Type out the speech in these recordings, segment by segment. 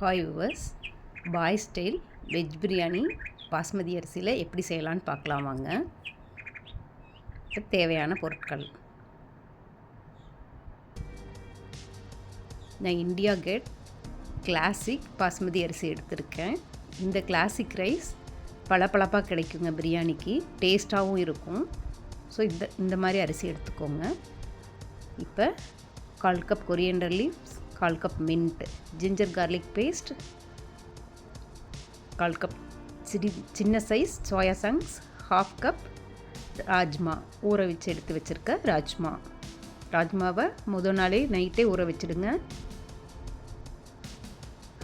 Hi viewers bhai style veg biryani basmati அரிசியில் எப்படி செய்யலான்னு பார்க்கலாம் வாங்க. தேவையான பொருட்கள். நான் இந்தியா கேட் கிளாசிக் பாஸ்மதி அரிசி எடுத்திருக்கேன். இந்த கிளாசிக் ரைஸ் பளபளப்பாக கிடைக்குங்க பிரியாணிக்கு. டேஸ்ட்டாகவும் இருக்கும். ஸோ இந்த இந்த மாதிரி அரிசி எடுத்துக்கோங்க. இப்போ கால் கப் கொரியண்டர் லீவ்ஸ் கால் cup mint ginger garlic paste கால் கப் சிடி சின்ன size soya chunks half cup rajma ஊற வச்சு எடுத்து வச்சுருக்க ராஜ்மா. ராஜ்மாவை முதல் நாளே நைட்டே ஊற வச்சுடுங்க.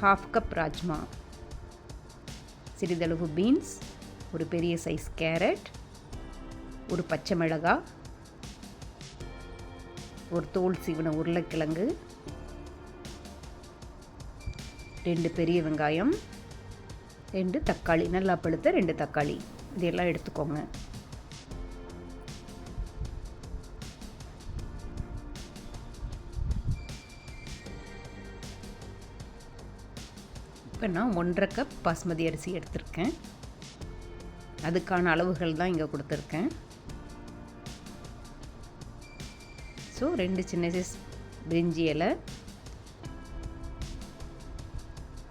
Half cup rajma. சிறிதளவு பீன்ஸ் ஒரு பெரிய சைஸ் கேரட் ஒரு பச்சை மிளகாய் ஒரு தோல் சீவன உருளைக்கிழங்கு ரெண்டு பெரிய வெங்காயம் ரெண்டு தக்காளி நல்லா பழுத்த ரெண்டு தக்காளி. இதெல்லாம் எடுத்துக்கோங்க. இப்போ நான் ஒன்றரை கப் பாஸ்மதி அரிசி எடுத்திருக்கேன். அதுக்கான அளவுகள் தான் இங்கே கொடுத்துருக்கேன். ஸோ ரெண்டு சின்ன சைஸ் பிரிஞ்சி இலை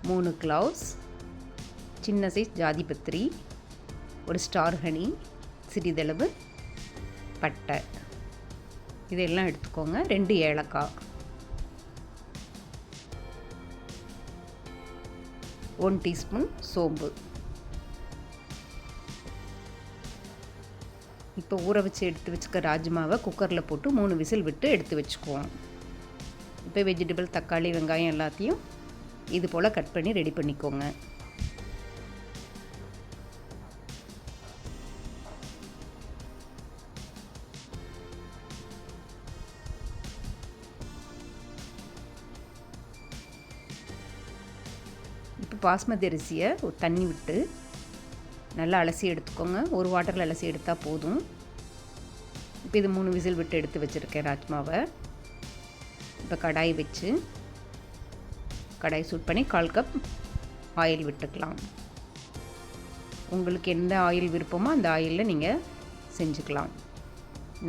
மூணு க்ளவுஸ் சின்ன சைஸ் ஜாதிபத்திரி ஒரு ஸ்டார் ஹனி சிறிதளவு பட்டை. இதெல்லாம் எடுத்துக்கோங்க. ரெண்டு ஏலக்காய். ஒன் டீஸ்பூன் சோம்பு. இப்போ ஊற வச்சு எடுத்து வச்சுக்க ராஜ்மாவை குக்கரில் போட்டு மூணு விசில் விட்டு எடுத்து வச்சுக்குவோம். இப்போ வெஜிடபிள் தக்காளி வெங்காயம் எல்லாத்தையும் இது போல் கட் பண்ணி ரெடி பண்ணிக்கோங்க. இப்போ பாஸ்மதி அரிசியை ஒரு தண்ணி விட்டு நல்லா அலசி எடுத்துக்கோங்க. ஒரு வாட்டரில் அலசி எடுத்தால் போதும். இப்போ இது மூணு விசில் விட்டு எடுத்து வச்சுருக்கேன் ராஜ்மாவை. இப்போ கடாய் வச்சு கடாய் சூட் பண்ணி கால் கப் ஆயில் விட்டுக்கலாம். உங்களுக்கு எந்த ஆயில் விருப்பமோ அந்த ஆயிலில் நீங்கள் செஞ்சுக்கலாம்.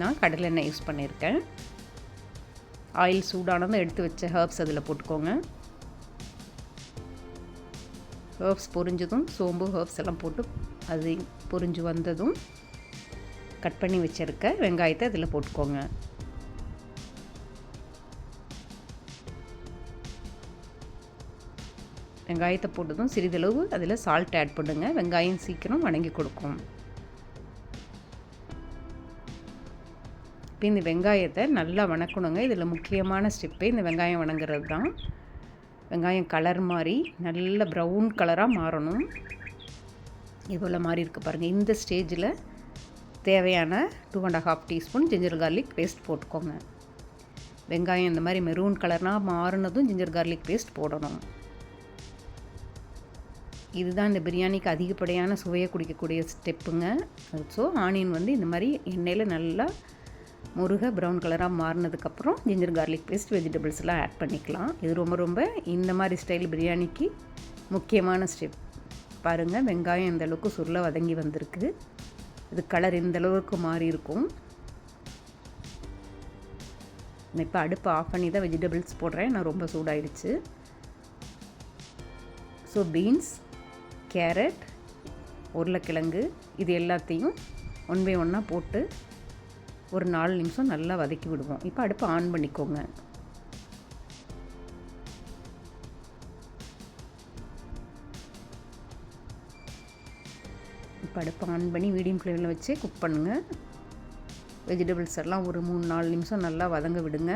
நான் கடலெண்ணெய் யூஸ் பண்ணியிருக்கேன். ஆயில் சூடானதும் எடுத்து வச்ச ஹர்ப்ஸ் அதில் போட்டுக்கோங்க. ஹர்ப்ஸ் பொரிஞ்சதும் சோம்பு ஹர்ப்ஸ் எல்லாம் போட்டு அது பொரிஞ்சு வந்ததும் கட் பண்ணி வச்சுருக்க வெங்காயத்தை அதில் போட்டுக்கோங்க. வெங்காயத்தை போட்டதும் சிறிதளவு அதில் சால்ட் ஆட் பண்ணுங்கள் வெங்காயம் சீக்கிரம் வணங்கி கொடுக்கும். இப்போ இந்த வெங்காயத்தை நல்லா வணக்கணுங்க. இதில் முக்கியமான ஸ்டெப்பே இந்த வெங்காயம் வணங்குறது தான். வெங்காயம் கலர் மாதிரி நல்ல ப்ரௌன் கலராக மாறணும். இவ்வளோ மாதிரி இருக்குது பாருங்கள் இந்த ஸ்டேஜில் தேவையான two and half teaspoon ginger garlic paste போட்டுக்கோங்க. வெங்காயம் இந்த மாதிரி மெரூன் கலர்னால் மாறினதும் ஜிஞ்சர் கார்லிக் பேஸ்ட் போடணும். இதுதான் இந்த பிரியாணிக்கு அதிகப்படியான சுவையை குடிக்கக்கூடிய ஸ்டெப்புங்க. ஸோ ஆனியன் வந்து இந்த மாதிரி எண்ணெயில் நல்லா முருக ப்ரௌன் கலராக மாறினதுக்கப்புறம் ஜிஞ்சர் கார்லிக் பேஸ்ட் வெஜிடபிள்ஸ்லாம் ஆட் பண்ணிக்கலாம். இது ரொம்ப ரொம்ப இந்த மாதிரி ஸ்டைல் பிரியாணிக்கு முக்கியமான ஸ்டெப் பாருங்கள் வெங்காயம் இந்த அளவுக்கு சுருள வதங்கி வந்திருக்கு. இது கலர் இந்த அளவுக்கு மாறி இருக்கும். இப்போ அடுப்பு ஆஃப் பண்ணி தான் வெஜிடபிள்ஸ் போடுறேன். நான் ரொம்ப சூடாயிடுச்சு. ஸோ பீன்ஸ் கேரட் உருளைக்கிழங்கு இது எல்லாத்தையும் ஒன் பை ஒன்னாக போட்டு ஒரு நாலு நிமிஷம் நல்லா வதக்கி விடுவோம். இப்போ அடுப்பு ஆன் பண்ணிக்கோங்க. இப்போ அடுப்பு ஆன் பண்ணி மீடியம் ஃப்ளேமில் வச்சு குக் பண்ணுங்கள் வெஜிடபிள்ஸ் எல்லாம் ஒரு மூணு நாலு நிமிஷம் நல்லா வதங்க விடுங்க.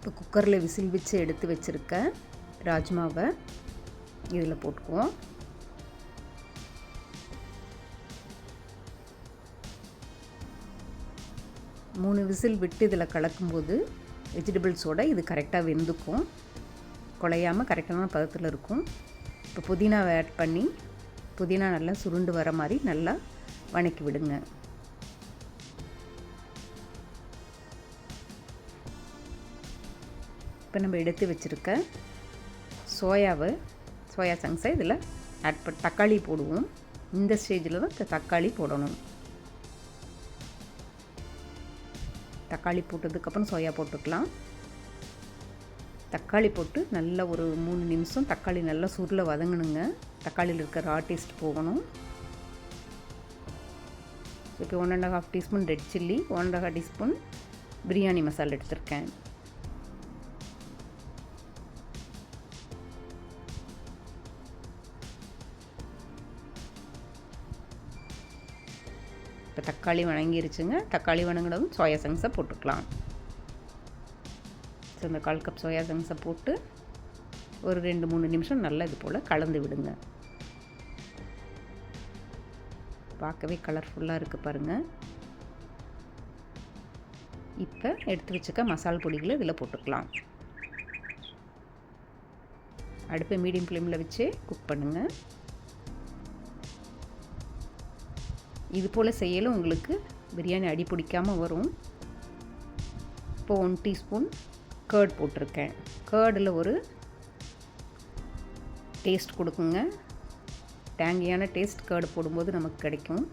இப்போ குக்கரில் விசில் வச்சு எடுத்து வச்சுருக்க ராஜ்மாவை இதில் போட்டுக்குவோம். மூணு விசில் விட்டு இதில் கலக்கும்போது வெஜிடபிள்ஸோட இது கரெக்டாக வெந்துக்கும். குழையாமல் கரெக்டான பதத்தில் இருக்கும். இப்போ புதினாவை ஆட் பண்ணி புதினா நல்லா சுருண்டு வர மாதிரி நல்லா வணக்கி விடுங்க. இப்போ நம்ம எடுத்து வச்சுருக்க சோயாவை சோயா சங்ஸை இதில் ஆட் பண்ண தக்காளி போடுவோம். இந்த ஸ்டேஜில் தான் தக்காளி போடணும். தக்காளி போட்டதுக்கப்புறம் சோயா போட்டுக்கலாம். தக்காளி போட்டு நல்லா ஒரு மூணு நிமிஷம் தக்காளி நல்லா சுருளை வதங்கணுங்க. தக்காளியில் இருக்கிற ரா டேஸ்ட் போகணும். இப்போ one and half teaspoon red chilli one and half teaspoon biryani masala எடுத்திருக்கேன். இப்போ தக்காளி வணங்கிருச்சுங்க. தக்காளி வணங்கினதும் சோயா சங்ஸை போட்டுக்கலாம். ஸோ இந்த கால் கப் சோயா சங்ஸை போட்டு ஒரு ரெண்டு மூணு நிமிஷம் நல்லா இது போல் கலந்து விடுங்க. பார்க்கவே கலர்ஃபுல்லாக இருக்குது பாருங்கள் இப்போ எடுத்து வச்சுக்க மசால் பொடிகளை இதில் போட்டுக்கலாம். அடுப்பை மீடியம் ஃப்ளேமில் வச்சு குக் பண்ணுங்கள் இது போல் செய்யலும் உங்களுக்கு பிரியாணி அடி பிடிக்காமல் வரும். இப்போ ஒன் டீஸ்பூன் கேர்ட் போட்டிருக்கேன். கேர்டில் ஒரு டேஸ்ட் கொடுக்குங்க. டேங்கியான டேஸ்ட் கேர்டு போடும்போது நமக்கு கிடைக்கும்.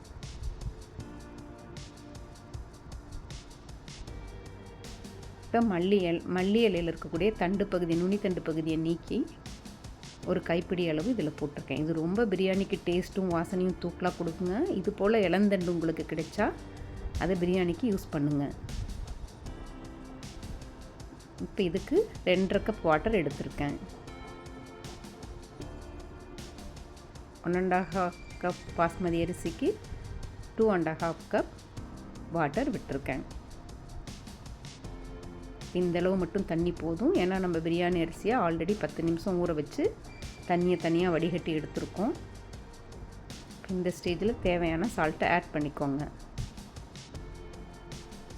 இப்போ மல்லி இல் மல்லி இலையில் இருக்கக்கூடிய தண்டு பகுதி நுனி தண்டு பகுதியை நீக்கி ஒரு கைப்பிடி அளவு இதில் போட்டிருக்கேன். இது ரொம்ப பிரியாணிக்கு டேஸ்ட்டும் வாசனையும் தூக்கலாக கொடுக்குங்க. இது போல் இளந்தண்டு உங்களுக்கு கிடைச்சா அதை பிரியாணிக்கு யூஸ் பண்ணுங்கள் இப்போ இதுக்கு ரெண்டரை கப் வாட்டர் எடுத்திருக்கேன். One and half cup basmati அரிசிக்கு two and half cup water விட்டுருக்கேன். இந்தளவு மட்டும் தண்ணி போதும். ஏன்னா நம்ம பிரியாணி அரிசியை ஆல்ரெடி பத்து நிமிஷம் ஊற வச்சு தண்ணியை தனியாக வடிகட்டி எடுத்துருக்கோம். இந்த ஸ்டேஜில் தேவையான சால்ட்டை ஆட் பண்ணிக்கோங்க.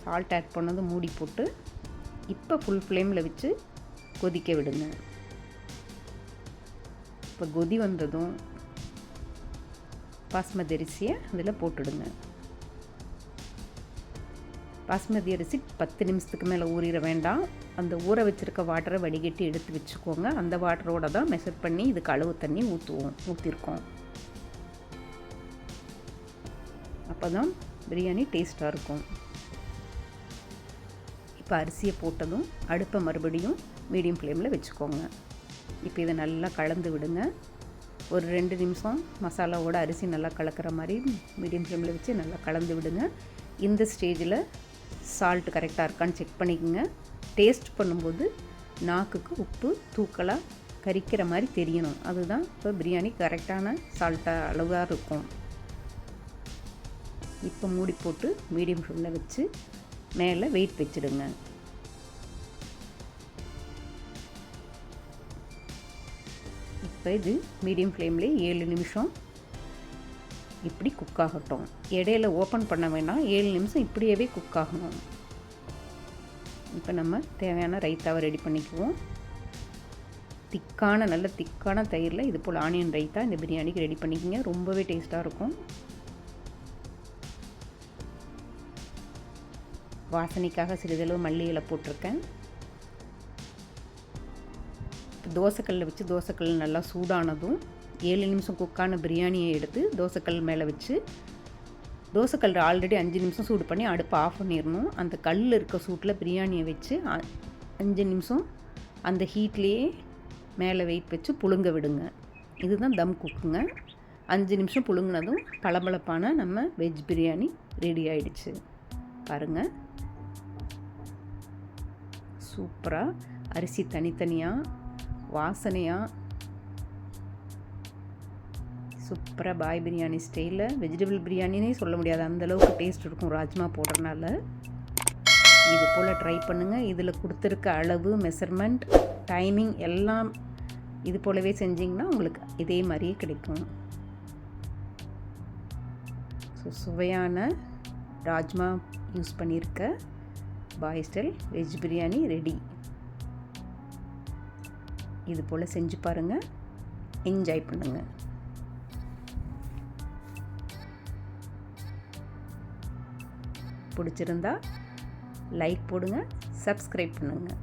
சால்ட் ஆட் பண்ணது மூடி போட்டு இப்போ ஃபுல் ஃப்ளேமில் வச்சு கொதிக்க விடுங்க. இப்போ கொதி வந்ததும் பாஸ்மதி அரிசியை அதில் போட்டுடுங்க. பாஸ்மதி அரிசி பத்து நிமிஷத்துக்கு மேலே ஊறிட வேண்டாம். அந்த ஊற வச்சுருக்க வாட்டரை வடிகட்டி எடுத்து வச்சுக்கோங்க. அந்த வாட்டரோட தான் மெஷர் பண்ணி இதுக்கு அளவு தண்ணி ஊற்றுவோம் ஊற்றிருக்கோம் அப்போ தான் பிரியாணி டேஸ்ட்டாக இருக்கும். இப்போ அரிசியை போட்டதும் அடுப்பை மறுபடியும் மீடியம் ஃப்ளேமில் வச்சுக்கோங்க. இப்போ இதை நல்லா கலந்து விடுங்க. ஒரு ரெண்டு நிமிஷம் மசாலாவோட அரிசி நல்லா கலக்கிற மாதிரி மீடியம் ஃப்ளேமில் வச்சு நல்லா கலந்து விடுங்க. இந்த ஸ்டேஜில் சால்ட் கரெக்டாக இருக்கான்னு செக் பண்ணிக்கோங்க. டேஸ்ட் பண்ணும்போது நாக்குக்கு உப்பு தூக்கலாக கரிக்கிற மாதிரி தெரியணும். அதுதான் இப்போ பிரியாணி கரெக்டான சால்ட்டாக அளவாக இருக்கும். இப்போ மூடி போட்டு மீடியம் ஃப்ளேமில் வச்சு மேலே வெயிட் வச்சுடுங்க. இப்போ இது மீடியம் ஃப்ளேம்லேயே ஏழு நிமிஷம் இப்படி குக் ஆகட்டும். இடையில ஓப்பன் பண்ண வேண்டாம் ஏழு நிமிஷம் இப்படியவே குக் ஆகணும். இப்போ நம்ம தேவையான ரைத்தாவை ரெடி பண்ணிக்குவோம். திக்கான நல்ல திக்கான தயிரில் இது போல் ஆனியன் ரைத்தா இந்த பிரியாணிக்கு ரெடி பண்ணிக்கோங்க. ரொம்பவே டேஸ்ட்டாக இருக்கும். வாசனைக்காக சிறிதளவு மல்லி இலை போட்டிருக்கேன். தோசைக்கல்லில் வச்சு தோசைக்கல் நல்லா சூடானதும் ஏழு நிமிஷம் குக்கான பிரியாணியை எடுத்து தோசைக்கல் மேலே வச்சு தோசைக்கல் ஆல்ரெடி அஞ்சு நிமிஷம் சூடு பண்ணி அடுப்பை ஆஃப் பண்ணிடணும். அந்த கல் இருக்க சூட்டில் பிரியாணியை வச்சு அஞ்சு நிமிஷம் அந்த ஹீட்லேயே மேலே வெயிட் வச்சு புழுங்க விடுங்க. இதுதான் தம் குக்குங்க. அஞ்சு நிமிஷம் புழுங்கினதும் பளபளப்பான நம்ம வெஜ் பிரியாணி ரெடி ஆயிடுச்சு. பாருங்கள் சூப்பராக அரிசி தனித்தனியாக வாசனையாக சூப்பராக பாய் பிரியாணி ஸ்டைலில். வெஜிடபிள் பிரியாணினே சொல்ல முடியாது. அந்தளவுக்கு டேஸ்ட் இருக்கும் ராஜ்மா போடுறனால. இது போல் ட்ரை பண்ணுங்கள் இதில் கொடுத்துருக்க அளவு மெஷர்மெண்ட் டைமிங் எல்லாம் இது போலவே செஞ்சிங்கன்னா உங்களுக்கு இதே மாதிரியே கிடைக்கும். ஸோ சுவையான ராஜ்மா யூஸ் பண்ணியிருக்க bhai style veg biryani ready இது போல் செஞ்சு பாருங்கள் என்ஜாய் பண்ணுங்கள் பிடிச்சிருந்தா லைக் போடுங்க சப்ஸ்கிரைப் பண்ணுங்கள்